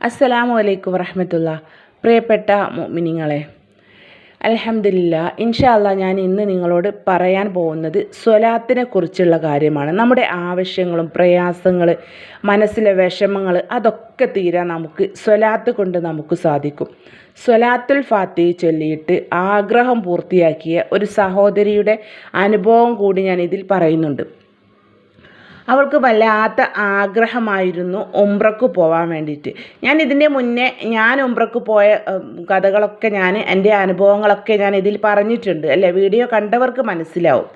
അസ്സലാമു അലൈക്കും വറഹമത്തുള്ള. പ്രിയപ്പെട്ട മിനിങ്ങളെ അലഹമില്ല ഇൻഷാല്ല ഞാൻ ഇന്ന് നിങ്ങളോട് പറയാൻ പോകുന്നത് സ്വലാത്തിനെ കുറിച്ചുള്ള കാര്യമാണ്. നമ്മുടെ ആവശ്യങ്ങളും പ്രയാസങ്ങൾ മനസ്സിലെ വിഷമങ്ങൾ അതൊക്കെ തീരാൻ നമുക്ക് സ്വലാത്ത് കൊണ്ട് നമുക്ക് സാധിക്കും. സ്വലാത്തുൽ ഫാത്തി ചൊല്ലിയിട്ട് ആഗ്രഹം പൂർത്തിയാക്കിയ ഒരു സഹോദരിയുടെ അനുഭവം കൂടി ഞാൻ ഇതിൽ പറയുന്നുണ്ട്. അവൾക്ക് വല്ലാത്ത ആഗ്രഹമായിരുന്നു ഉംറക്ക് പോകാൻ വേണ്ടിയിട്ട്. ഞാൻ ഇതിന്റെ മുന്നേ ഞാൻ ഉംറക്ക് പോയ കഥകളൊക്കെ ഞാൻ എന്റെ അനുഭവങ്ങളൊക്കെ ഞാൻ ഇതിൽ പറഞ്ഞിട്ടുണ്ട്. അല്ലേ? വീഡിയോ കണ്ടവർക്ക് മനസ്സിലാവും.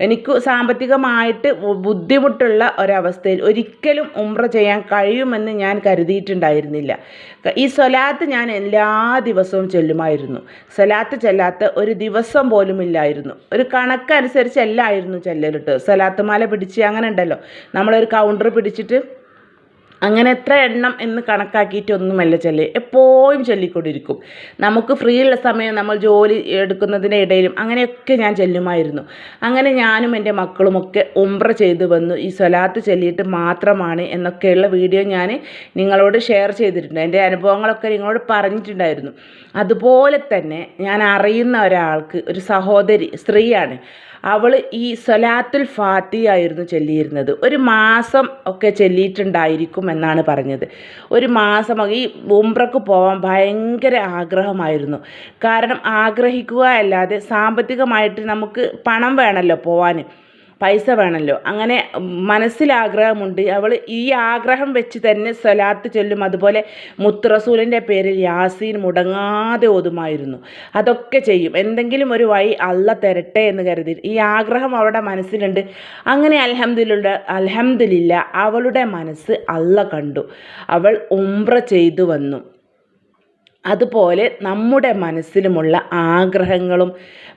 എനിക്ക് സാമ്പത്തികമായിട്ട് ബുദ്ധിമുട്ടുള്ള ഒരവസ്ഥയിൽ ഒരിക്കലും ഉംറ ചെയ്യാൻ കഴിയുമെന്ന് ഞാൻ കരുതിയിട്ടുണ്ടായിരുന്നില്ല. ഈ സ്വലാത്ത് ഞാൻ എല്ലാ ദിവസവും ചെല്ലുമായിരുന്നു. സ്വലാത്ത് ചെല്ലാത്ത ഒരു ദിവസം പോലും ഇല്ലായിരുന്നു. ഒരു കണക്കനുസരിച്ചല്ലായിരുന്നു ചെല്ലലിട്ട് സ്വലാത്ത് മാല പിടിച്ച് അങ്ങനെ ഉണ്ടല്ലോ. നമ്മളൊരു കൗണ്ടർ പിടിച്ചിട്ട് അങ്ങനെ എത്ര എണ്ണം എന്ന് കണക്കാക്കിയിട്ടൊന്നുമല്ല ചൊല്ലി. എപ്പോഴും ചൊല്ലിക്കൊണ്ടിരിക്കും. നമുക്ക് ഫ്രീ ഉള്ള സമയം നമ്മൾ ജോലി എടുക്കുന്നതിന്റെ ഇടയിലും അങ്ങനെയൊക്കെ ഞാൻ ചെല്ലുമായിരുന്നു. അങ്ങനെ ഞാനും എന്റെ മക്കളുമൊക്കെ ഉംറ ചെയ്തു വന്നു. ഈ സ്വലാത്ത് ചൊല്ലിയിട്ട് മാത്രമാണ് എന്നൊക്കെയുള്ള വീഡിയോ ഞാൻ നിങ്ങളോട് ഷെയർ ചെയ്തിട്ടുണ്ട്. എന്റെ അനുഭവങ്ങളൊക്കെ നിങ്ങളോട് പറഞ്ഞിട്ടുണ്ടായിരുന്നു. അതുപോലെ തന്നെ ഞാൻ അറിയുന്ന ഒരാൾക്ക് ഒരു സഹോദരി സ്ത്രീയാണ്. അവൾ ഈ സൊലാത്തുൽ ഫാത്തി ആയിരുന്നു ചൊല്ലിയിരുന്നത്. ഒരു മാസം ഒക്കെ ചൊല്ലിയിട്ടുണ്ടായിരിക്കും എന്നാണ് പറഞ്ഞത്. ഒരു മാസം ഈ ഉംറക്ക് പോകാൻ ഭയങ്കര ആഗ്രഹമായിരുന്നു. കാരണം ആഗ്രഹിക്കുക അല്ലാതെ സാമ്പത്തികമായിട്ട് നമുക്ക് പണം വേണമല്ലോ പോവാൻ. പൈസ വേണമല്ലോ അങ്ങനെ മനസ്സിൽ ആഗ്രഹമുണ്ട്. അവൾ ഈ ആഗ്രഹം വെച്ച് തന്നെ സ്വലാത്ത് ചൊല്ലും. അതുപോലെ മുത്തുറസൂലിന്റെ പേരിൽ യാസീൻ മുടങ്ങാതെ ഓതുമായിരുന്നു. അതൊക്കെ ചെയ്യും. എന്തെങ്കിലും ഒരു വഴി അല്ല തരട്ടെ എന്ന് കരുതി. ഈ ആഗ്രഹം അവളുടെ മനസ്സിലുണ്ട്. അങ്ങനെ അൽഹംദുലില്ല അലഹമ്മദില്ല അവളുടെ മനസ്സ് അല്ല കണ്ടു. അവൾ ഉംറ ചെയ്തു വന്നു. അതുപോലെ നമ്മുടെ മനസ്സിലുമുള്ള ആഗ്രഹങ്ങളും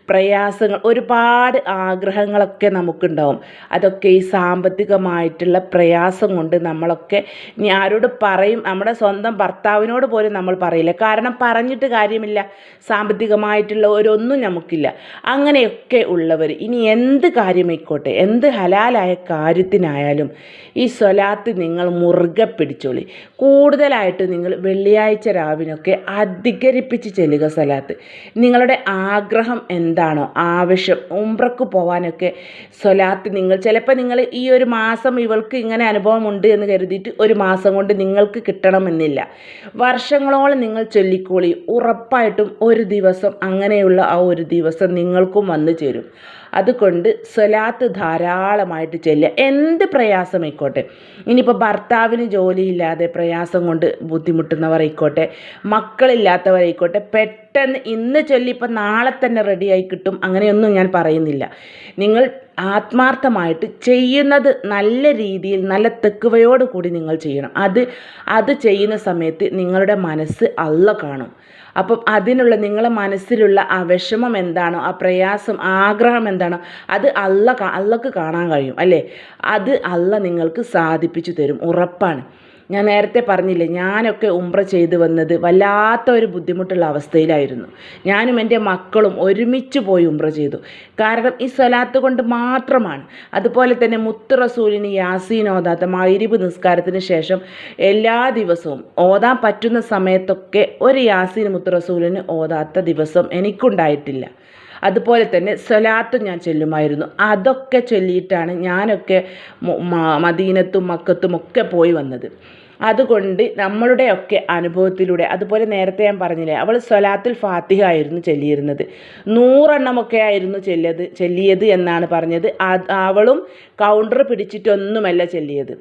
പ്രയാസങ്ങൾ ഒരുപാട് ആഗ്രഹങ്ങളൊക്കെ നമുക്കുണ്ടാവും. അതൊക്കെ ഈ സാമ്പത്തികമായിട്ടുള്ള പ്രയാസം കൊണ്ട് നമ്മളൊക്കെ ഇനി ആരോട് പറയും? നമ്മുടെ സ്വന്തം ഭർത്താവിനോട് പോലും നമ്മൾ പറയില്ല. കാരണം പറഞ്ഞിട്ട് കാര്യമില്ല. സാമ്പത്തികമായിട്ടുള്ള ഒരൊന്നും നമുക്കില്ല. അങ്ങനെയൊക്കെ ഉള്ളവർ ഇനി എന്ത് കാര്യമായിക്കോട്ടെ? എന്ത് ഹലാലായ കാര്യത്തിനായാലും ഈ സ്വലാത്ത് നിങ്ങൾ മുറുകെ പിടിച്ചോളി. കൂടുതലായിട്ട് നിങ്ങൾ വെള്ളിയാഴ്ച രാവിനൊക്കെ അധികരിപ്പിച്ച് ചെല്ലുക സ്വലാത്ത്. നിങ്ങളുടെ ആഗ്രഹം എന്താണോ ആവശ്യം ഉംറക്ക് പോകാനൊക്കെ സ്വലാത്ത് നിങ്ങൾ ചിലപ്പോൾ നിങ്ങൾ ഈ ഒരു മാസം ഇവൾക്ക് ഇങ്ങനെ അനുഭവമുണ്ട് എന്ന് കരുതിയിട്ട് ഒരു മാസം കൊണ്ട് നിങ്ങൾക്ക് കിട്ടണമെന്നില്ല. വർഷങ്ങളോളം നിങ്ങൾ ചൊല്ലിക്കോളി. ഉറപ്പായിട്ടും ഒരു ദിവസം അങ്ങനെയുള്ള ആ ഒരു ദിവസം നിങ്ങൾക്കും വന്നു ചേരും. അതുകൊണ്ട് സ്വലാത്ത് ധാരാളമായിട്ട് ചെല്ലുക. എന്ത് പ്രയാസമായിക്കോട്ടെ. ഇനിയിപ്പോൾ ഭർത്താവിന് ജോലിയില്ലാതെ പ്രയാസം കൊണ്ട് ബുദ്ധിമുട്ടുന്നവരായിക്കോട്ടെ മക്കളില്ലാത്തവരായിക്കോട്ടെ പെട്ടെന്ന് ഇന്ന് ചൊല്ലിപ്പോൾ നാളെ തന്നെ റെഡിയായി കിട്ടും അങ്ങനെയൊന്നും ഞാൻ പറയുന്നില്ല. നിങ്ങൾ ആത്മാർത്ഥമായിട്ട് ചെയ്യുന്നത് നല്ല രീതിയിൽ നല്ല തെക്കുവയോട് കൂടി നിങ്ങൾ ചെയ്യണം. അത് അത് ചെയ്യുന്ന സമയത്ത് നിങ്ങളുടെ മനസ്സ് അല്ല കാണും. അപ്പം അതിനുള്ള നിങ്ങളെ മനസ്സിലുള്ള ആ വിഷമം എന്താണോ ആ പ്രയാസം ആഗ്രഹം എന്താണോ അത് അല്ല അള്ളക്ക് കാണാൻ കഴിയും അല്ലേ? അത് അല്ല നിങ്ങൾക്ക് സാധിപ്പിച്ചു തരും ഉറപ്പാണ്. ഞാൻ നേരത്തെ പറഞ്ഞില്ലേ ഞാനൊക്കെ ഉംറ ചെയ്തു വന്നത് വല്ലാത്ത ഒരു ബുദ്ധിമുട്ടുള്ള അവസ്ഥയിലായിരുന്നു. ഞാനും എന്റെ മക്കളും ഒരുമിച്ച് പോയി ഉംറ ചെയ്തു. കാരണം ഈ സ്വലാത്ത് കൊണ്ട് മാത്രമാണ്. അതുപോലെ തന്നെ മുത്ത് റസൂലിന് യാസീൻ ഓതാത്ത മൈരിബ് നിസ്കാരത്തിന് ശേഷം എല്ലാ ദിവസവും ഓതാൻ പറ്റുന്ന സമയത്തൊക്കെ ഒരു യാസീൻ മുത്ത് റസൂലിന് ഓതാത്ത ദിവസം എനിക്കുണ്ടായിട്ടില്ല. അതുപോലെ തന്നെ സ്വലാത്തും ഞാൻ ചൊല്ലുമായിരുന്നു. അതൊക്കെ ചൊല്ലിയിട്ടാണ് ഞാനൊക്കെ മദീനത്തും മക്കത്തും ഒക്കെ പോയി വന്നത്. അതുകൊണ്ട് നമ്മളുടെയൊക്കെ അനുഭവത്തിലൂടെ അതുപോലെ നേരത്തെ ഞാൻ പറഞ്ഞില്ലേ അവൾ സ്വലാത്തുൽ ഫാത്തിഹ ആയിരുന്നു ചൊല്ലിയിരുന്നത്. നൂറെണ്ണമൊക്കെ ആയിരുന്നു ചെല്ലിയത് ചൊല്ലിയത് എന്നാണ് പറഞ്ഞത്. അവളും കൗണ്ടർ പിടിച്ചിട്ടൊന്നുമല്ല ചെല്ലിയത്.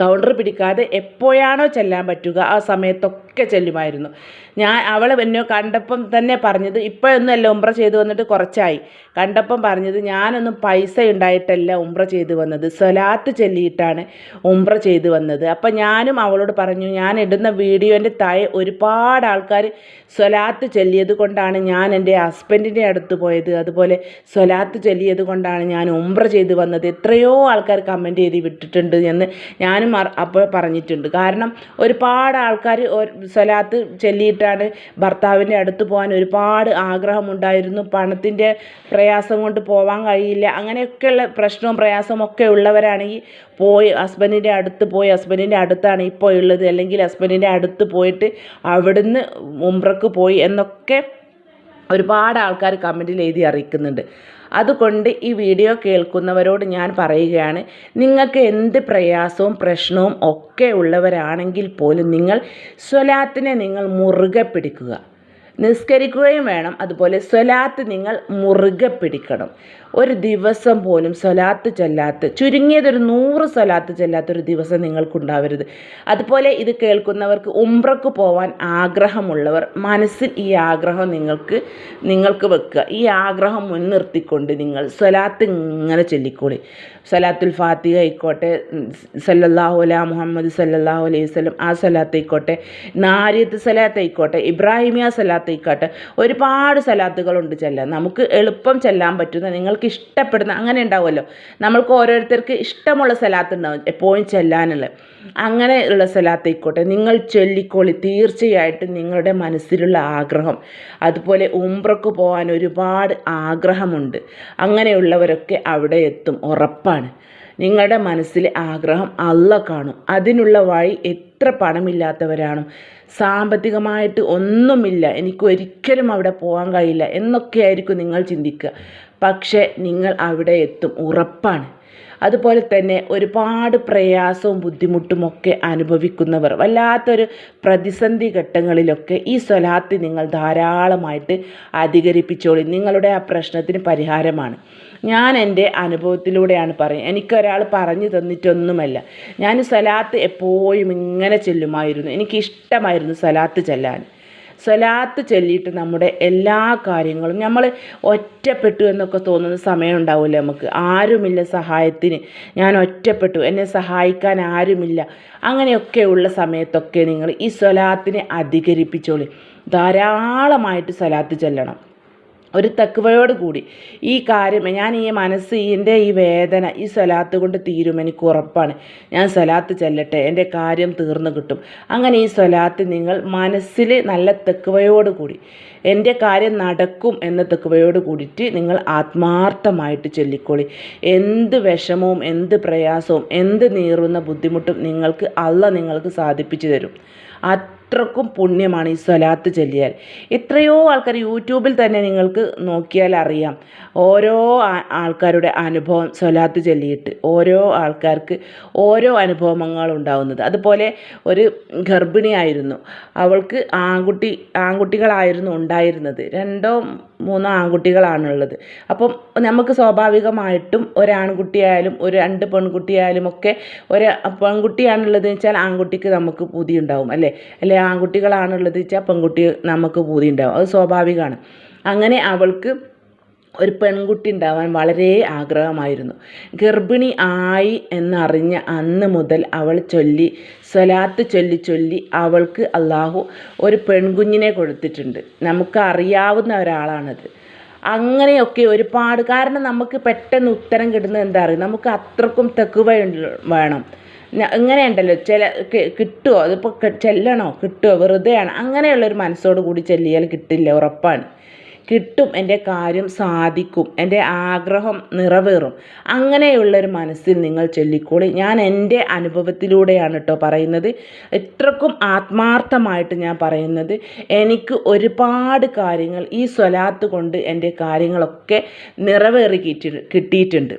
കൗണ്ടർ പിടിക്കാതെ എപ്പോഴാണോ ചെല്ലാൻ പറ്റുക ആ സമയത്തൊക്കെ ചെല്ലുമായിരുന്നു. ഞാൻ അവൾ എന്നെ കണ്ടപ്പം തന്നെ പറഞ്ഞത് ഇപ്പോഴൊന്നുമല്ല ഉംറ ചെയ്തു വന്നിട്ട് കുറച്ചായി. കണ്ടപ്പം പറഞ്ഞത് ഞാനൊന്നും പൈസ ഉണ്ടായിട്ടല്ല ഉംറ ചെയ്തു വന്നത് സ്വലാത്ത് ചെല്ലിയിട്ടാണ് ഉംറ ചെയ്തു വന്നത്. അപ്പം ഞാനും അവളോട് പറഞ്ഞു ഞാൻ ഇടുന്ന വീഡിയോന്റെ താഴെ ഒരുപാട് ആൾക്കാർ സ്വലാത്ത് ചെല്ലിയത് കൊണ്ടാണ് ഞാൻ എന്റെ ഹസ്ബൻഡിന്റെ അടുത്ത് പോയത്. അതുപോലെ സ്വലാത്ത് ചെല്ലിയത് കൊണ്ടാണ് ഞാൻ ഉംറ ചെയ്ത് വന്നത്. എത്രയോ ആൾക്കാർ കമന്റ് ചെയ്ത് വിട്ടിട്ടുണ്ട് എന്ന് ഞാൻ ഞാനും അപ്പോൾ പറഞ്ഞിട്ടുണ്ട്. കാരണം ഒരുപാട് ആൾക്കാർ സ്വലാത്ത് ചൊല്ലിയിട്ടാണ് ഭർത്താവിന്റെ അടുത്ത് പോകാൻ ഒരുപാട് ആഗ്രഹമുണ്ടായിരുന്നു. പണത്തിന്റെ പ്രയാസം കൊണ്ട് പോകാൻ കഴിയില്ല. അങ്ങനെയൊക്കെയുള്ള പ്രശ്നവും പ്രയാസവും ഒക്കെ ഉള്ളവരാണെങ്കിൽ പോയി ഹസ്ബൻഡിന്റെ അടുത്ത് പോയി ഹസ്ബൻഡിന്റെ അടുത്താണ് ഇപ്പോൾ ഉള്ളത്. അല്ലെങ്കിൽ ഹസ്ബൻഡിന്റെ അടുത്ത് പോയിട്ട് അവിടുന്ന് ഉംറക്ക് പോയി എന്നൊക്കെ ഒരുപാട് ആൾക്കാർ കമന്റിൽ എഴുതി അറിയിക്കുന്നുണ്ട്. അതുകൊണ്ട് ഈ വീഡിയോ കേൾക്കുന്നവരോട് ഞാൻ പറയുകയാണ് നിങ്ങൾക്ക് എന്ത് പ്രയാസവും പ്രശ്നവും ഒക്കെ ഉള്ളവരാണെങ്കിൽ പോലും നിങ്ങൾ സ്വലാത്തിനെ നിങ്ങൾ മുറുകെ പിടിക്കുക. നിസ്കരിക്കുകയും വേണം അതുപോലെ സ്വലാത്ത് നിങ്ങൾ മുറുകെ പിടിക്കണം. ഒരു ദിവസം പോലും സ്വലാത്ത് ചൊല്ലാത്ത ചുരുങ്ങിയതൊരു നൂറ് സ്വലാത്ത് ചൊല്ലാത്ത ഒരു ദിവസം നിങ്ങൾക്കുണ്ടാവരുത്. അതുപോലെ ഇത് കേൾക്കുന്നവർക്ക് ഉംറക്ക് പോവാൻ ആഗ്രഹമുള്ളവർ മനസ്സിൽ ഈ ആഗ്രഹം നിങ്ങൾക്ക് നിങ്ങൾക്ക് വെക്കുക. ഈ ആഗ്രഹം മുൻനിർത്തിക്കൊണ്ട് നിങ്ങൾ സ്വലാത്ത് ഇങ്ങനെ ചൊല്ലിക്കോളി. സലാത്തുൽ ഫാത്തിഹ ആയിക്കോട്ടെ സല്ലല്ലാഹു അല മുഹമ്മദ് സല്ലല്ലാഹു അലൈഹി വസല്ലം ആ സ്വലാത്തായിക്കോട്ടെ നാരിയത്ത് സലാത്ത് ഇബ്രാഹിമിയ സലാത്ത് ഒരുപാട് സലാത്തുകളുണ്ട് ചെല്ലാൻ. നമുക്ക് എളുപ്പം ചെല്ലാൻ പറ്റുന്ന നിങ്ങൾക്ക് ഇഷ്ടപ്പെടുന്ന അങ്ങനെ ഉണ്ടാവുമല്ലോ. നമ്മൾക്ക് ഓരോരുത്തർക്ക് ഇഷ്ടമുള്ള സ്ഥലത്ത് ഉണ്ടാവും എപ്പോഴും ചെല്ലാനുള്ള അങ്ങനെ ഉള്ള സ്ഥലത്തേക്കോട്ടെ നിങ്ങൾ ചൊല്ലിക്കോളി തീർച്ചയായിട്ടും നിങ്ങളുടെ മനസ്സിലുള്ള ആഗ്രഹം. അതുപോലെ ഉംറക്ക് പോകാൻ ഒരുപാട് ആഗ്രഹമുണ്ട്. അങ്ങനെയുള്ളവരൊക്കെ അവിടെ എത്തും ഉറപ്പാണ്. നിങ്ങളുടെ മനസ്സിലെ ആഗ്രഹം അല്ല കാണും. അതിനുള്ള വഴി എത്ര പണമില്ലാത്തവരാണ്. സാമ്പത്തികമായിട്ട് ഒന്നുമില്ല. എനിക്ക് ഒരിക്കലും അവിടെ പോകാൻ കഴിയില്ല എന്നൊക്കെയായിരിക്കും നിങ്ങൾ ചിന്തിക്കുക. പക്ഷേ നിങ്ങൾ അവിടെ എത്തും ഉറപ്പാണ്. അതുപോലെ തന്നെ ഒരുപാട് പ്രയാസവും ബുദ്ധിമുട്ടുമൊക്കെ അനുഭവിക്കുന്നവർ വല്ലാത്തൊരു പ്രതിസന്ധി ഘട്ടങ്ങളിലൊക്കെ ഈ സ്വലാത്ത് നിങ്ങൾ ധാരാളമായിട്ട് അധികരിപ്പിച്ചോളി. നിങ്ങളുടെ ആ പ്രശ്നത്തിന് പരിഹാരമാണ്. ഞാൻ എന്റെ അനുഭവത്തിലൂടെയാണ് പറയുന്നത്. എനിക്കൊരാൾ പറഞ്ഞു തന്നിട്ടൊന്നുമല്ല. ഞാൻ സലാത്ത് എപ്പോഴും ഇങ്ങനെ ചെല്ലുമായിരുന്നു. എനിക്കിഷ്ടമായിരുന്നു സലാത്ത് ചെല്ലാൻ. സ്വലാത്ത് ചൊല്ലിയിട്ട് നമ്മുടെ എല്ലാ കാര്യങ്ങളും നമ്മൾ ഒറ്റപ്പെട്ടു എന്നൊക്കെ തോന്നുന്ന സമയം ഉണ്ടാവില്ലേ നമുക്ക്. ആരുമില്ല സഹായത്തിന്. ഞാൻ ഒറ്റപ്പെട്ടു. എന്നെ സഹായിക്കാൻ ആരുമില്ല. അങ്ങനെയൊക്കെയുള്ള സമയത്തൊക്കെ നിങ്ങൾ ഈ സ്വലാത്തിനെ അധികരിപ്പിച്ചോളി. ധാരാളമായിട്ട് സ്വലാത്ത് ചെല്ലണം. ഒരു തക്കുവയോട് കൂടി. ഈ കാര്യം ഞാൻ ഈ മനസ്സ് എന്റെ ഈ വേദന ഈ സ്വലാത്ത് കൊണ്ട് തീരും എനിക്ക് ഉറപ്പാണ്. ഞാൻ സ്വലാത്ത് ചെല്ലട്ടെ എന്റെ കാര്യം തീർന്നു കിട്ടും. അങ്ങനെ ഈ സ്വലാത്ത് നിങ്ങൾ മനസ്സിൽ നല്ല തെക്കുവയോട് കൂടി എന്റെ കാര്യം നടക്കും എന്ന തെക്കുവയോട് കൂടിയിട്ട് നിങ്ങൾ ആത്മാർത്ഥമായിട്ട് ചൊല്ലിക്കോളി. എന്ത് വിഷമവും എന്ത് പ്രയാസവും എന്ത് നീറുന്ന ബുദ്ധിമുട്ടും നിങ്ങൾക്ക് അല്ല നിങ്ങൾക്ക് സാധിപ്പിച്ചു തരും. അത്രക്കും പുണ്യമാണ് ഈ സ്വലാത്ത് ചൊല്ലിയാൽ. എത്രയോ ആൾക്കാർ യൂട്യൂബിൽ തന്നെ നിങ്ങൾക്ക് നോക്കിയാൽ അറിയാം. ഓരോ ആൾക്കാരുടെ അനുഭവം സ്വലാത്ത് ചൊല്ലിയിട്ട് ഓരോ ആൾക്കാർക്ക് ഓരോ അനുഭവങ്ങൾ ഉണ്ടാവുന്നത്. അതുപോലെ ഒരു ഗർഭിണിയായിരുന്നു. അവൾക്ക് ആൺകുട്ടി ആൺകുട്ടികളായിരുന്നു ഉണ്ടായിരുന്നത്. രണ്ടോ മൂന്നോ ആൺകുട്ടികളാണുള്ളത്. അപ്പം നമുക്ക് സ്വാഭാവികമായിട്ടും ഒരാൺകുട്ടിയായാലും ഒരു രണ്ട് പെൺകുട്ടിയായാലും ഒക്കെ ഒരു പെൺകുട്ടിയാണുള്ളത് വെച്ചാൽ ആൺകുട്ടിക്ക് നമുക്ക് പൂതി ഉണ്ടാവും അല്ലേ? അല്ലെ ആൺകുട്ടികളാണുള്ളത് വെച്ചാൽ പെൺകുട്ടി നമുക്ക് പൂതി ഉണ്ടാവും അത് സ്വാഭാവികമാണ്. അങ്ങനെ അവൾക്ക് ഒരു പെൺകുട്ടി ഉണ്ടാവാൻ വളരെ ആഗ്രഹമായിരുന്നു. ഗർഭിണി ആയി എന്നറിഞ്ഞ അന്ന് മുതൽ അവൾ ചൊല്ലി സ്വലാത്ത് ചൊല്ലി ചൊല്ലി അവൾക്ക് അള്ളാഹു ഒരു പെൺകുഞ്ഞിനെ കൊടുത്തിട്ടുണ്ട്. നമുക്ക് അറിയാവുന്ന ഒരാളാണത്. അങ്ങനെയൊക്കെ ഒരുപാട് കാരണം നമുക്ക് പെട്ടെന്ന് ഉത്തരം കിട്ടുന്നത് എന്താ അറിയുക നമുക്ക് അത്രക്കും തെക്കുവ വേണം. ഇങ്ങനെയുണ്ടല്ലോ. ചില കിട്ടുമോ അതിപ്പോൾ ചെല്ലണോ? കിട്ടുമോ വെറുതെയാണ്. അങ്ങനെയുള്ളൊരു മനസ്സോട് കൂടി ചെല്ലിയാൽ കിട്ടില്ല ഉറപ്പാണ്. കിട്ടും എന്റെ കാര്യം സാധിക്കും എന്റെ ആഗ്രഹം നിറവേറും. അങ്ങനെയുള്ളൊരു മനസ്സിൽ നിങ്ങൾ ചൊല്ലിക്കോളി. ഞാൻ എന്റെ അനുഭവത്തിലൂടെയാണ് കേട്ടോ പറയുന്നത്. എത്രക്കും ആത്മാർത്ഥമായിട്ട് ഞാൻ പറയുന്നത്. എനിക്ക് ഒരുപാട് കാര്യങ്ങൾ ഈ സ്വലാത്ത് കൊണ്ട് എന്റെ കാര്യങ്ങളൊക്കെ നിറവേറി കിട്ടിയിട്ടുണ്ട്.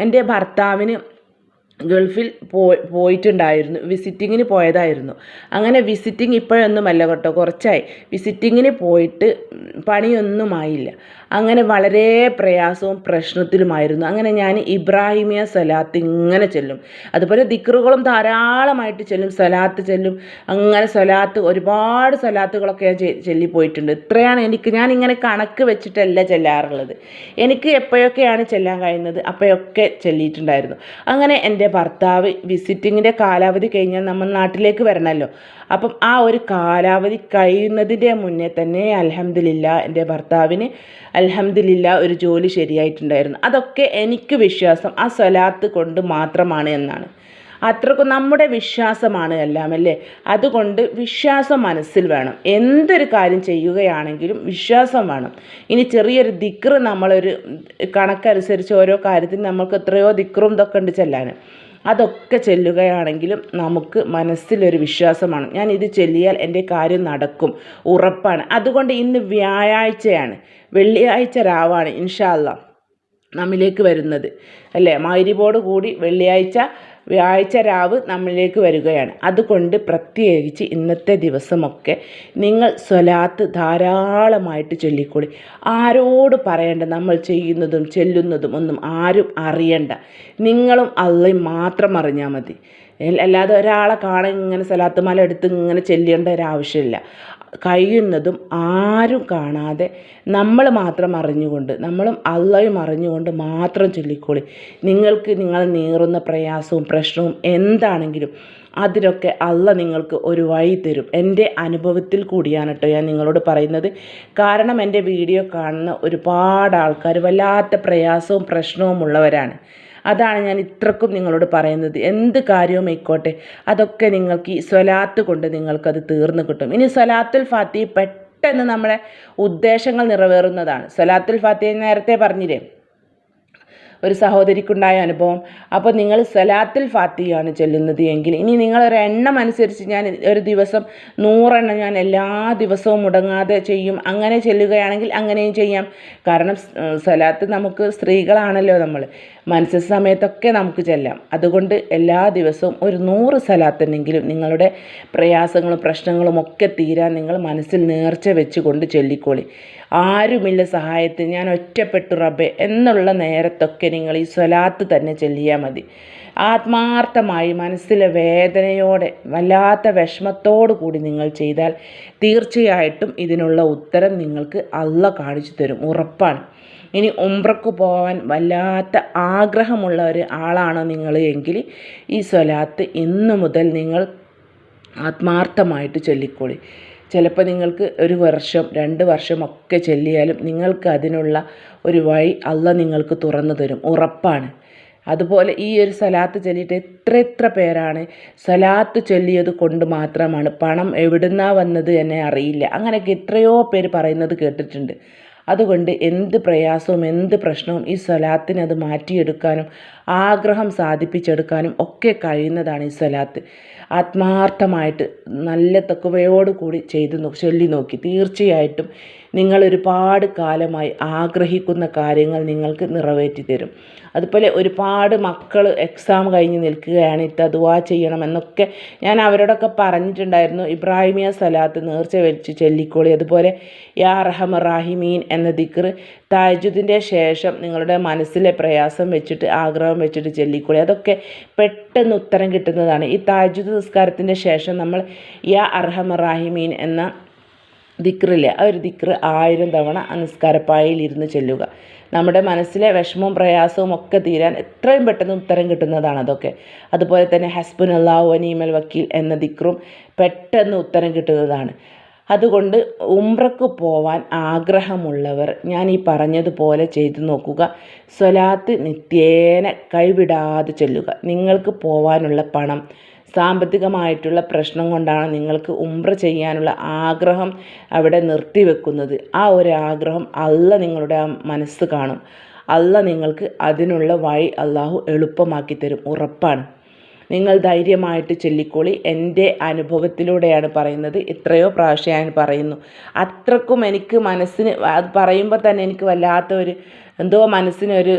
എന്റെ ഭർത്താവിന് ഗൾഫിൽ പോയി പോയിട്ടുണ്ടായിരുന്നു. വിസിറ്റിങ്ങിന് പോയതായിരുന്നു. അങ്ങനെ വിസിറ്റിംഗ് ഇപ്പോഴൊന്നുമല്ല കേട്ടോ കുറച്ചായി. വിസിറ്റിങ്ങിന് പോയിട്ട് പണിയൊന്നുമായില്ല. അങ്ങനെ വളരെ പ്രയാസവും പ്രശ്നത്തിലുമായിരുന്നു. അങ്ങനെ ഞാൻ ഇബ്രാഹിമിയ സലാത്ത് ഇങ്ങനെ ചെല്ലും. അതുപോലെ ദിക്റുകളും ധാരാളമായിട്ട് ചെല്ലും. സലാത്ത് ചെല്ലും. അങ്ങനെ സലാത്ത് ഒരുപാട് സലാത്തുകളൊക്കെ ഞാൻ ചെല്ലിപ്പോയിട്ടുണ്ട് ഇത്രയാണ് എനിക്ക് ഞാൻ ഇങ്ങനെ കണക്ക് വെച്ചിട്ടല്ല ചെല്ലാറുള്ളത്. എനിക്ക് എപ്പോഴൊക്കെയാണ് ചെല്ലാൻ കഴിയുന്നത്? അപ്പോഴൊക്കെ ചെല്ലിയിട്ടുണ്ടായിരുന്നു. അങ്ങനെ എന്റെ ഭർത്താവ് വിസിറ്റിങ്ങിന്റെ കാലാവധി കഴിഞ്ഞാൽ നമ്മൾ നാട്ടിലേക്ക് വരണമല്ലോ. അപ്പം ആ ഒരു കാലാവധി കഴിയുന്നതിന്റെ മുന്നേ തന്നെ അലഹമില്ല എന്റെ ഭർത്താവിന് അലഹമ്മദില്ല ഒരു ജോലി ശരിയായിട്ടുണ്ടായിരുന്നു. അതൊക്കെ എനിക്ക് വിശ്വാസം ആ സ്വലാത്ത് കൊണ്ട് മാത്രമാണ് എന്നാണ്. അത്രക്കും നമ്മുടെ വിശ്വാസമാണ് എല്ലാം അല്ലേ? അതുകൊണ്ട് വിശ്വാസം മനസ്സിൽ വേണം. എന്തൊരു കാര്യം ചെയ്യുകയാണെങ്കിലും വിശ്വാസം വേണം. ഇനി ചെറിയൊരു ദിക്റ് നമ്മളൊരു കണക്കനുസരിച്ച് ഓരോ കാര്യത്തിന് നമുക്ക് എത്രയോ ദിക്റും ഇതൊക്കെ ഉണ്ട് ചെല്ലാൻ. അതൊക്കെ ചെല്ലുകയാണെങ്കിലും നമുക്ക് മനസ്സിലൊരു വിശ്വാസമാണ്. ഞാൻ ഇത് ചെല്ലിയാൽ എന്റെ കാര്യം നടക്കും ഉറപ്പാണ്. അതുകൊണ്ട് ഇന്ന് വ്യാഴാഴ്ചയാണ് വെള്ളിയാഴ്ച രാവാണ് ഇൻഷാല്ല നമ്മിലേക്ക് വരുന്നത്. അല്ലേ? മൈരിബോട് കൂടി വെള്ളിയാഴ്ച വ്യാഴ്ച രാവ് നമ്മളിലേക്ക് വരികയാണ്. അതുകൊണ്ട് പ്രത്യേകിച്ച് ഇന്നത്തെ ദിവസമൊക്കെ നിങ്ങൾ സ്വലാത്ത് ധാരാളമായിട്ട് ചൊല്ലിക്കൊള്ളി ആരോട് പറയേണ്ട നമ്മൾ ചെയ്യുന്നതും ചെല്ലുന്നതും ഒന്നും ആരും അറിയണ്ട. നിങ്ങളും അള്ളയും മാത്രം അറിഞ്ഞാൽ മതി. അല്ലാതെ ഒരാളെ കാണാൻ ഇങ്ങനെ സ്വലാത്ത് മല എടുത്ത് ഇങ്ങനെ ചെല്ലേണ്ട ഒരാവശ്യമില്ല കഴിയുന്നതും ആരും കാണാതെ നമ്മൾ മാത്രം അറിഞ്ഞുകൊണ്ട് നമ്മളും അള്ളയും അറിഞ്ഞുകൊണ്ട് മാത്രം ചൊല്ലിക്കോളി. നിങ്ങൾക്ക് നിങ്ങൾ നീറുന്ന പ്രയാസവും പ്രശ്നവും എന്താണെങ്കിലും അതിലൊക്കെ അള്ള നിങ്ങൾക്ക് ഒരു വഴി തരും. എന്റെ അനുഭവത്തിൽ കൂടിയാണ് കേട്ടോ ഞാൻ നിങ്ങളോട് പറയുന്നത്. കാരണം എന്റെ വീഡിയോ കാണുന്ന ഒരുപാട് ആൾക്കാർ വല്ലാത്ത പ്രയാസവും പ്രശ്നവും ഉള്ളവരാണ്. അതാണ് ഞാൻ ഇത്രക്കും നിങ്ങളോട് പറയുന്നത്. എന്ത് കാര്യവും ആയിക്കോട്ടെ അതൊക്കെ നിങ്ങൾക്ക് ഈ സ്വലാത്ത് കൊണ്ട് നിങ്ങൾക്കത് തീർന്നു കിട്ടും. ഇനി സ്വലാത്തുൽ ഫാത്തി പെട്ടെന്ന് നമ്മളെ ഉദ്ദേശങ്ങൾ നിറവേറുന്നതാണ്. സ്വലാത്തുൽ ഫാത്തി നേരത്തെ പറഞ്ഞില്ലേ? ഒരു സഹോദരിക്കുണ്ടായ അനുഭവം. അപ്പോൾ നിങ്ങൾ സലാത്തിൽ ഫാത്തിയാണ് ചൊല്ലുന്നത് എങ്കിൽ ഇനി നിങ്ങളൊരു എണ്ണം അനുസരിച്ച് ഞാൻ ഒരു ദിവസം നൂറെണ്ണം ഞാൻ എല്ലാ ദിവസവും മുടങ്ങാതെ ചെയ്യും. അങ്ങനെ ചെല്ലുകയാണെങ്കിൽ അങ്ങനെയും ചെയ്യാം. കാരണം സലാത്ത് നമുക്ക് സ്ത്രീകളാണല്ലോ നമ്മൾ. മനസ്സ് സമയത്തൊക്കെ നമുക്ക് ചെല്ലാം. അതുകൊണ്ട് എല്ലാ ദിവസവും ഒരു നൂറ് സലാത്തിനെങ്കിലും നിങ്ങളുടെ പ്രയാസങ്ങളും പ്രശ്നങ്ങളും ഒക്കെ തീരാൻ നിങ്ങൾ മനസ്സിൽ നേർച്ച വെച്ചുകൊണ്ട് ചൊല്ലിക്കോളി. ആരുമില്ല സഹായത്തിന്. ഞാൻ ഒറ്റപ്പെട്ടു റബ്ബെ. എന്നുള്ള നേരത്തൊക്കെ നിങ്ങൾ ഈ സ്വലാത്ത് തന്നെ ചൊല്ലിയാൽ മതി. ആത്മാർത്ഥമായി മനസ്സിലെ വേദനയോടെ വല്ലാത്ത വിഷമത്തോടു കൂടി നിങ്ങൾ ചെയ്താൽ തീർച്ചയായിട്ടും ഇതിനുള്ള ഉത്തരം നിങ്ങൾക്ക് അള്ള കാണിച്ചു തരും. ഉറപ്പാണ്. ഇനി ഉംറക്ക് പോകാൻ വല്ലാത്ത ആഗ്രഹമുള്ള ഒരു ആളാണോ നിങ്ങൾ എങ്കിൽ ഈ സ്വലാത്ത് ഇന്നു മുതൽ നിങ്ങൾ ആത്മാർത്ഥമായിട്ട് ചൊല്ലിക്കോളി. ചിലപ്പോൾ നിങ്ങൾക്ക് ഒരു വർഷം രണ്ട് വർഷം ഒക്കെ ചെല്ലിയാലും നിങ്ങൾക്ക് അതിനുള്ള ഒരു വഴി അല്ല നിങ്ങൾക്ക് തുറന്നു തരും. ഉറപ്പാണ്. അതുപോലെ ഈ ഒരു സലാത്ത് ചൊല്ലിയിട്ട് എത്ര എത്ര പേരാണ് സലാത്ത് ചൊല്ലിയത് കൊണ്ട് മാത്രമാണ് പണം എവിടുന്നാ വന്നത് എന്നെ അറിയില്ല. അങ്ങനെയൊക്കെ എത്രയോ പേര് പറയുന്നത് കേട്ടിട്ടുണ്ട്. അതുകൊണ്ട് എന്ത് പ്രയാസവും എന്ത് പ്രശ്നവും ഈ സ്വലാത്തിന് അത് മാറ്റിയെടുക്കാനും ആഗ്രഹം സാധിപ്പിച്ചെടുക്കാനും ഒക്കെ കഴിയുന്നതാണ് ഈ സ്വലാത്ത്. ആത്മാർത്ഥമായിട്ട് നല്ല തക്കവയോടുകൂടി ചെയ്ത് ചൊല്ലി നോക്കി. തീർച്ചയായിട്ടും നിങ്ങൾ ഒരുപാട് കാലമായി ആഗ്രഹിക്കുന്ന കാര്യങ്ങൾ നിങ്ങൾക്ക് നിറവേറ്റി തരും. അതുപോലെ ഒരുപാട് മക്കൾ എക്സാം കഴിഞ്ഞ് നിൽക്കുകയാണ് ഇത്ത ദുവാ ചെയ്യണം എന്നൊക്കെ ഞാൻ അവരോടൊക്കെ പറഞ്ഞിട്ടുണ്ടായിരുന്നു. ഇബ്രാഹിമിയ സലാത്ത് നേർച്ച വെച്ച് ചൊല്ലിക്കോളി. അതുപോലെ യാ റഹമ റാഹിമീൻ എന്ന ദിക്ർ താജുദിന്റെ ശേഷം നിങ്ങളുടെ മനസ്സിലെ പ്രയാസം വെച്ചിട്ട് ആഗ്രഹം വെച്ചിട്ട് ചൊല്ലിക്കോളി. അതൊക്കെ പെട്ടെന്ന് ഉത്തരം കിട്ടുന്നതാണ്. ഈ താജുദ് നിസ്കാരത്തിന്റെ ശേഷം നമ്മൾ യാ അർഹമ റാഹിമീൻ എന്ന ദിക്റില്ലേ? ആ ഒരു ദിക്റ് ആയിരം തവണ ആ നിസ്കാരപ്പായയിൽ ഇരുന്ന് ചെല്ലുക. നമ്മുടെ മനസ്സിലെ വിഷമവും പ്രയാസവും ഒക്കെ തീരാൻ എത്രയും പെട്ടെന്ന് ഉത്തരം കിട്ടുന്നതാണ് അതൊക്കെ. അതുപോലെ തന്നെ ഹസ്ബുൻ അള്ളാഹു അനീമൽ വക്കീൽ എന്ന ദിക്റും പെട്ടെന്ന് ഉത്തരം കിട്ടുന്നതാണ്. അതുകൊണ്ട് ഉംറക്ക് പോവാൻ ആഗ്രഹമുള്ളവർ ഞാൻ ഈ പറഞ്ഞതുപോലെ ചെയ്തു നോക്കുക. സ്വലാത്ത് നിത്യേന കൈവിടാതെ ചെല്ലുക. നിങ്ങൾക്ക് പോവാനുള്ള പണം സാമ്പത്തികമായിട്ടുള്ള പ്രശ്നം കൊണ്ടാണ് നിങ്ങൾക്ക് ഉംറ ചെയ്യാനുള്ള ആഗ്രഹം അവിടെ നിർത്തിവെക്കുന്നത്. ആ ഒരു ആഗ്രഹം അല്ല നിങ്ങളുടെ മനസ്സ് കാണും. അല്ല നിങ്ങൾക്ക് അതിനുള്ള വഴി അള്ളാഹു എളുപ്പമാക്കി തരും. ഉറപ്പാണ്. നിങ്ങൾ ധൈര്യമായിട്ട് ചൊല്ലിക്കോളി. എന്റെ അനുഭവത്തിലൂടെയാണ് പറയുന്നത്. എത്രയോ പ്രാവശ്യം ഞാൻ പറയുന്നു. അത്രക്കും എനിക്ക് മനസ്സിന് അത് പറയുമ്പോൾ തന്നെ എനിക്ക് വല്ലാത്ത ഒരു എന്തോ മനസ്സിനൊരു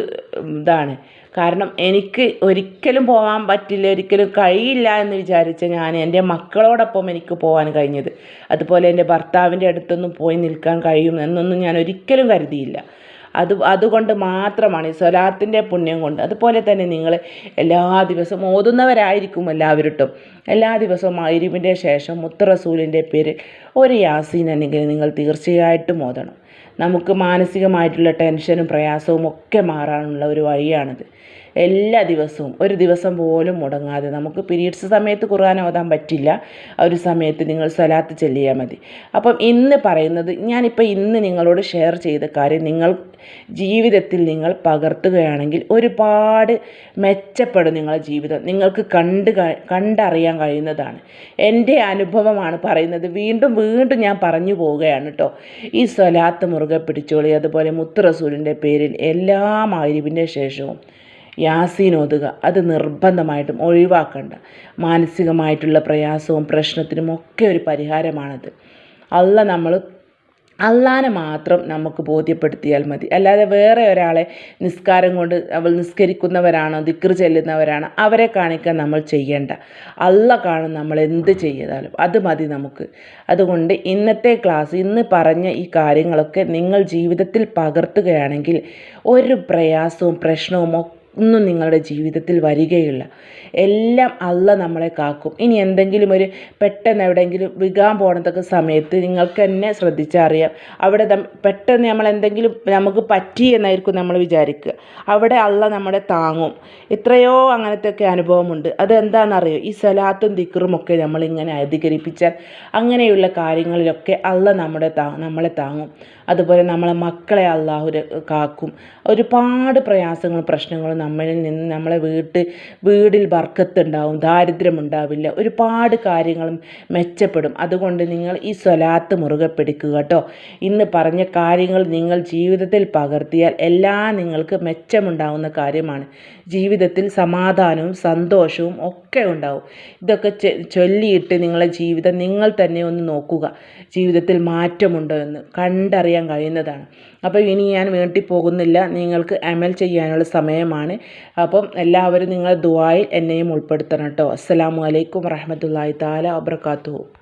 ഇതാണ്. കാരണം എനിക്ക് ഒരിക്കലും പോകാൻ പറ്റില്ല ഒരിക്കലും കഴിയില്ല എന്ന് വിചാരിച്ച ഞാൻ എന്റെ മക്കളോടൊപ്പം എനിക്ക് പോകാൻ കഴിഞ്ഞത്. അതുപോലെ എന്റെ ഭർത്താവിന്റെ അടുത്തൊന്നും പോയി നിൽക്കാൻ കഴിയും എന്നൊന്നും ഞാൻ ഒരിക്കലും കരുതിയില്ല. അത് അതുകൊണ്ട് മാത്രമാണ് ഈ സ്വലാത്തിന്റെ പുണ്യം കൊണ്ട്. അതുപോലെ തന്നെ നിങ്ങൾ എല്ലാ ദിവസവും ഓതുന്നവരായിരിക്കും എല്ലാവരും എല്ലാ ദിവസവും അരിവിന്റെ ശേഷം മുത്തറസൂലിന്റെ പേര് ഒരു യാസീൻ അല്ലെങ്കിൽ നിങ്ങൾ തീർച്ചയായിട്ടും ഓതണം. നമുക്ക് മാനസികമായിട്ടുള്ള ടെൻഷനും പ്രയാസവും ഒക്കെ മാറാനുള്ള ഒരു വഴിയാണിത്. എല്ലാ ദിവസവും ഒരു ദിവസം പോലും മുടങ്ങാതെ. നമുക്ക് പീരീഡ്സ് സമയത്ത് ഖുർആൻ ഓതാൻ പറ്റില്ല. ആ ഒരു സമയത്ത് നിങ്ങൾ സ്വലാത്ത് ചെല്ലിയാൽ മതി. അപ്പം ഇന്ന് പറയുന്നത് ഞാനിപ്പോൾ ഇന്ന് നിങ്ങളോട് ഷെയർ ചെയ്ത കാര്യം നിങ്ങൾ ജീവിതത്തിൽ നിങ്ങൾ പകർത്തുകയാണെങ്കിൽ ഒരുപാട് മെച്ചപ്പെടും നിങ്ങളുടെ ജീവിതം. നിങ്ങൾക്ക് കണ്ട് കണ്ടറിയാൻ കഴിയുന്നതാണ്. എന്റെ അനുഭവമാണ് പറയുന്നത്. വീണ്ടും വീണ്ടും ഞാൻ പറഞ്ഞു പോവുകയാണ് കേട്ടോ ഈ സ്വലാത്ത് മുറുകെ പിടിച്ചോളി. അതുപോലെ മുത്ത് റസൂലിന്റെ പേരിൽ എല്ലാ മാരിവിന്റെ ശേഷവും യാസീൻ ഓതുക അത് നിർബന്ധമായിട്ടും ഒഴിവാക്കണ്ട. മാനസികമായിട്ടുള്ള പ്രയാസവും പ്രശ്നത്തിനും ഒക്കെ ഒരു പരിഹാരമാണത്. അല്ല നമ്മൾ അള്ളാനെ മാത്രം നമുക്ക് ബോധ്യപ്പെടുത്തിയാൽ മതി. അല്ലാതെ വേറെ ഒരാളെ നിസ്കാരം കൊണ്ട് അവൾ നിസ്കരിക്കുന്നവരാണോ ദിക്ർ ചെല്ലുന്നവരാണോ അവരെ കാണിക്കാൻ നമ്മൾ ചെയ്യേണ്ട. അള്ള കാണും നമ്മൾ എന്ത് ചെയ്താലും. അത് മതി നമുക്ക്. അതുകൊണ്ട് ഇന്നത്തെ ക്ലാസ് ഇന്ന് പറഞ്ഞ ഈ കാര്യങ്ങളൊക്കെ നിങ്ങൾ ജീവിതത്തിൽ പകർത്തുകയാണെങ്കിൽ ഒരു പ്രയാസവും പ്രശ്നവും ഒക്കെ ഒന്നും നിങ്ങളുടെ ജീവിതത്തിൽ വരികയില്ല. എല്ലാം അല്ല നമ്മളെ കാക്കും. ഇനി എന്തെങ്കിലും ഒരു പെട്ടെന്ന് എവിടെയെങ്കിലും വികാൻ പോണതൊക്കെ സമയത്ത് നിങ്ങൾക്ക് തന്നെ ശ്രദ്ധിച്ചറിയാം. അവിടെ പെട്ടെന്ന് നമ്മൾ എന്തെങ്കിലും നമുക്ക് പറ്റി എന്നായിരിക്കും നമ്മൾ വിചാരിക്കുക. അവിടെ അല്ല നമ്മളെ താങ്ങും. എത്രയോ അങ്ങനത്തെയൊക്കെ അനുഭവമുണ്ട്. അതെന്താണെന്നറിയോ? ഈ സലാത്തും ദിക്കറും ഒക്കെ നമ്മളിങ്ങനെ അധികരിപ്പിച്ചാൽ അങ്ങനെയുള്ള കാര്യങ്ങളിലൊക്കെ അല്ല നമ്മുടെ താ നമ്മളെ താങ്ങും. അതുപോലെ നമ്മളെ മക്കളെ അള്ളാഹു കാക്കും. ഒരുപാട് പ്രയാസങ്ങളും പ്രശ്നങ്ങളും നമ്മളിൽ നിന്ന് നമ്മളെ വീട്ട് വീടിൽ വർക്കത്തുണ്ടാവും ദാരിദ്ര്യം ഉണ്ടാവില്ല ഒരുപാട് കാര്യങ്ങളും മെച്ചപ്പെടും. അതുകൊണ്ട് നിങ്ങൾ ഈ സ്വലാത്ത് മുറുകെ പിടിക്കുക കേട്ടോ. ഇന്ന് പറഞ്ഞ കാര്യങ്ങൾ നിങ്ങൾ ജീവിതത്തിൽ പകർത്തിയാൽ എല്ലാം നിങ്ങൾക്ക് മെച്ചമുണ്ടാവുന്ന കാര്യമാണ്. ജീവിതത്തിൽ സമാധാനവും സന്തോഷവും ഒക്കെ ഉണ്ടാവും. ഇതൊക്കെ ചൊല്ലിയിട്ട് നിങ്ങളെ ജീവിതം നിങ്ങൾ തന്നെ ഒന്ന് നോക്കുക. ജീവിതത്തിൽ മാറ്റമുണ്ടോ എന്ന്. കണ്ടറിയാൻ കഴിയുന്നതാണ്. അപ്പോൾ ഇനി ഞാൻ വീട്ടിൽ പോകുന്നില്ല. നിങ്ങൾക്ക് അമൽ ചെയ്യാനുള്ള സമയമാണ്. അപ്പം എല്ലാവരും നിങ്ങൾ ദുബായിൽ എന്നെയും ഉൾപ്പെടുത്തണം കേട്ടോ. അസ്സലാമു അലൈക്കും വറഹമത്തല്ലാഹി താല വബർക്കാത്തു